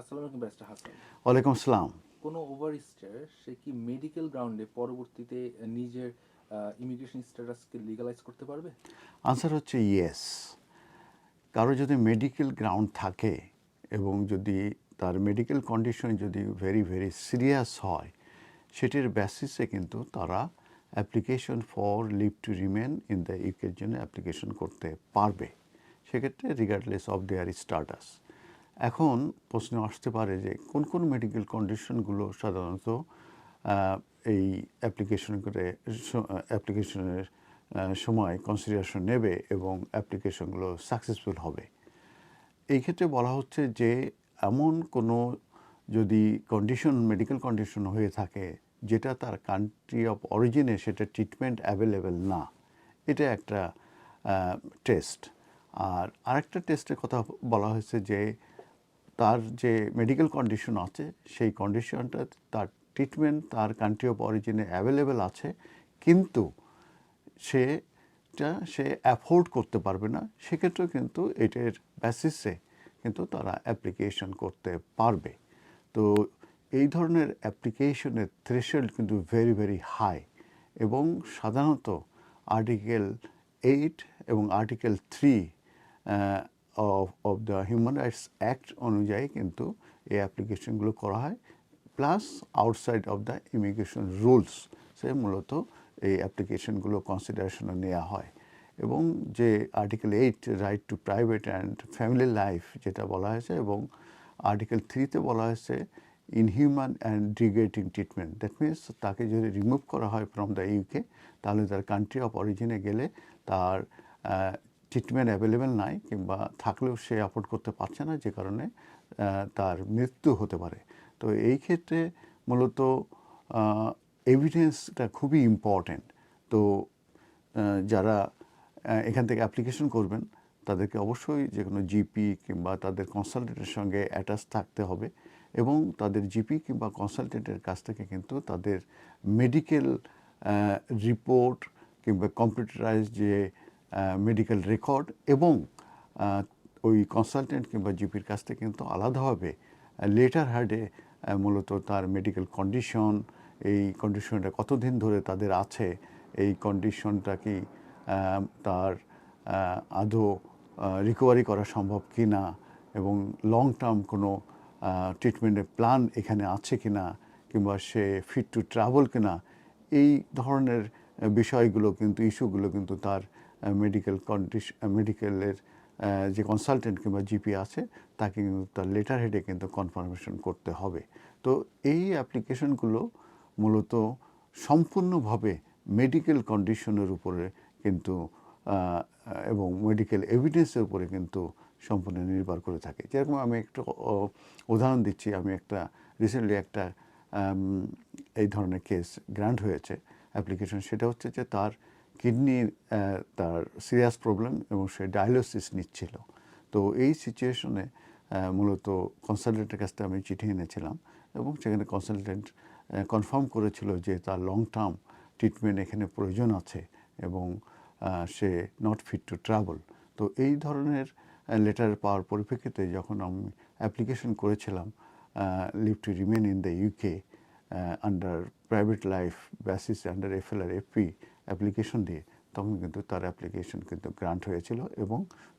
আসসালামু আলাইকুম ব্যারিস্টার হাসান। ওয়ালাইকুম আসসালাম। কোনো ওভারস্টার সে কি মেডিকেল গ্রাউন্ডে পরবর্তীতে নিজের ইমিগ্রেশন স্ট্যাটাসকে লিগালাইজ করতে পারবে? আনসার হচ্ছে ইয়েস কারও যদি মেডিকেল গ্রাউন্ড থাকে এবং যদি তার মেডিকেল কন্ডিশন যদি ভেরি ভেরি সিরিয়াস হয় সেটির বেসিসে কিন্তু তারা application for leave to remain in the ইউকের জন্য অ্যাপ্লিকেশন করতে পারবে। সেক্ষেত্রে রিগার্ডলেস অফ দেয়ার স্টাটাস এখন প্রশ্ন আসতে পারে যে কোন কোন মেডিকেল কন্ডিশনগুলো সাধারণত এই অ্যাপ্লিকেশন করে অ্যাপ্লিকেশনের সময় কনসিডারেশন নেবে এবং অ্যাপ্লিকেশনগুলো সাকসেসফুল হবে? এই ক্ষেত্রে বলা হচ্ছে যে এমন কোনো যদি কন্ডিশন মেডিকেল কন্ডিশন হয়ে থাকে যেটা তার কান্ট্রি অফ অরিজিনে সেটা ট্রিটমেন্ট অ্যাভেলেবেল না, এটা একটা টেস্ট আর আরেকটা টেস্টের কথা বলা হয়েছে যে তার যে মেডিকেল কন্ডিশন আছে, সেই কন্ডিশনটা তার ট্রিটমেন্ট তার কান্ট্রি অফ অরিজিনে অ্যাভেলেবেল আছে, কিন্তু সেটা সে অ্যাফোর্ড করতে পারবে না, সেক্ষেত্রেও কিন্তু এটার বেসিসে কিন্তু তারা অ্যাপ্লিকেশন করতে পারবে। তো এই ধরনের অ্যাপ্লিকেশনের থ্রেশল্ড কিন্তু ভেরি ভেরি হাই এবং সাধারণত আর্টিকেল এইট এবং article three of of the human rights act অনুযায়ী কিন্তু এই অ্যাপ্লিকেশনগুলো করা হয় plus outside of the immigration rules সে মূলত এই অ্যাপ্লিকেশনগুলো কনসিডারেশনে নেওয়া হয়। এবং যে article eight right to private and family life যেটা বলা হয়েছে এবং আর্টিকেল থ্রিতে বলা হয়েছে inhuman and degrading treatment that means তাকে যদি রিমুভ করা হয় ফ্রম দ্য ইউকে তাহলে তার কান্ট্রি অফ অরিজিনে গেলে তার ট্রিটমেন্ট অ্যাভেলেবেল নাই কিংবা থাকলেও সে অ্যাফোর্ড করতে পারছে না, যে কারণে তার মৃত্যু হতে পারে। তো এই ক্ষেত্রে মূলত এভিডেন্সটা খুবই ইম্পর্ট্যান্ট তো যারা এখান থেকে অ্যাপ্লিকেশন করবেন, তাদেরকে অবশ্যই যে কোনো জিপি কিংবা তাদের কনসালটেন্টের সঙ্গে অ্যাটাচ থাকতে হবে এবং তাদের জিপি কিংবা কনসালটেন্টের কাছ থেকে কিন্তু তাদের মেডিকেল রিপোর্ট কিংবা কম্পিউটারাইজ যে মেডিকেল রেকর্ড এবং ওই কনসালটেন্ট কিংবা জিপির কাছ থেকে কিন্তু আলাদাভাবে লেটার হার্ডে মূলত তার মেডিকেল কন্ডিশন এই কন্ডিশনটা কতদিন ধরে তাদের আছে, এই কন্ডিশনটা কি তার আদৌ রিকভারি করা সম্ভব কি না এবং লং টার্ম কোনো ট্রিটমেন্টের প্ল্যান এখানে আছে কি না কিংবা সে ফিট টু ট্রাভেল কিনা, এই ধরনের বিষয়গুলো কিন্তু ইস্যুগুলো কিন্তু তার মেডিকেল কন্ডিশন মেডিকেলের যে কনসালটেন্ট কিংবা জিপি আছে, তাকে কিন্তু তার লেটার হেডে কিন্তু কনফার্মেশন করতে হবে। তো এই অ্যাপ্লিকেশনগুলো মূলত সম্পূর্ণভাবে মেডিকেল কন্ডিশনের উপরে কিন্তু এবং মেডিকেল এভিডেন্সের উপরে কিন্তু সম্পূর্ণ নির্ভর করে থাকে। যেরকম আমি একটু উদাহরণ দিচ্ছি। আমি একটা রিসেন্টলি একটা এই ধরনের কেস গ্র্যান্ড হয়েছে অ্যাপ্লিকেশন সেটা হচ্ছে যে তার কিডনির তার সিরিয়াস প্রবলেম এবং সে ডায়ালিসিস নিচ্ছিল। তো এই সিচুয়েশনে মূলত কনসালটেন্টের কাছ থেকে আমি চিঠি এনেছিলাম এবং সেখানে কনসালটেন্ট কনফার্ম করেছিল যে তার লং টার্ম ট্রিটমেন্ট এখানে প্রয়োজন আছে এবং সে নট ফিট টু ট্রাভেল তো এই ধরনের লেটার পাওয়ার পরিপ্রেক্ষিতে যখন আমি অ্যাপ্লিকেশন করেছিলাম leave to remain in the UK under private life basis under F L R FP application দিয়ে, তখন কিন্তু তার অ্যাপ্লিকেশন কিন্তু গ্রান্ট হয়েছিল এবং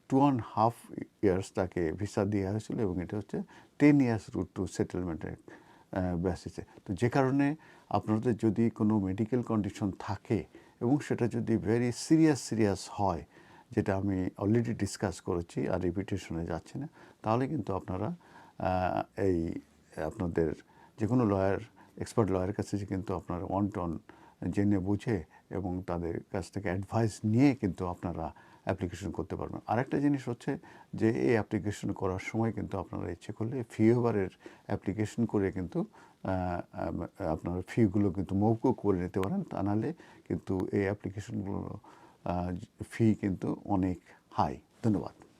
টু অ্যান্ড হাফ ইয়ার্স তাকে ভিসা দেওয়া হয়েছিল এবং এটা হচ্ছে টেন ইয়ার্স রুট টু সেটেলমেন্টের বেসিসে তো যে কারণে আপনাদের যদি কোনো মেডিকেল কন্ডিশন থাকে এবং সেটা যদি ভেরি সিরিয়াস সিরিয়াস হয়, যেটা আমি অলরেডি ডিসকাস করেছি আর রিপিটেশনে যাচ্ছি না, তাহলে কিন্তু আপনারা এই আপনাদের যে কোনো লয়ার এক্সপার্ট লয়ারের কাছে কিন্তু আপনারা ওয়ান টন জেনে বুঝে এবং তাদের কাছ থেকে অ্যাডভাইস নিয়ে কিন্তু আপনারা অ্যাপ্লিকেশন করতে পারবেন। আরেকটা জিনিস হচ্ছে যে, এই অ্যাপ্লিকেশন করার সময় কিন্তু আপনারা ইচ্ছে করলে ফি ওভারের অ্যাপ্লিকেশন করে কিন্তু আপনার ফিগুলো কিন্তু মৌকুব করে নিতে পারেন। তা নাহলে কিন্তু এই অ্যাপ্লিকেশনগুলো ফি কিন্তু অনেক হাই ধন্যবাদ।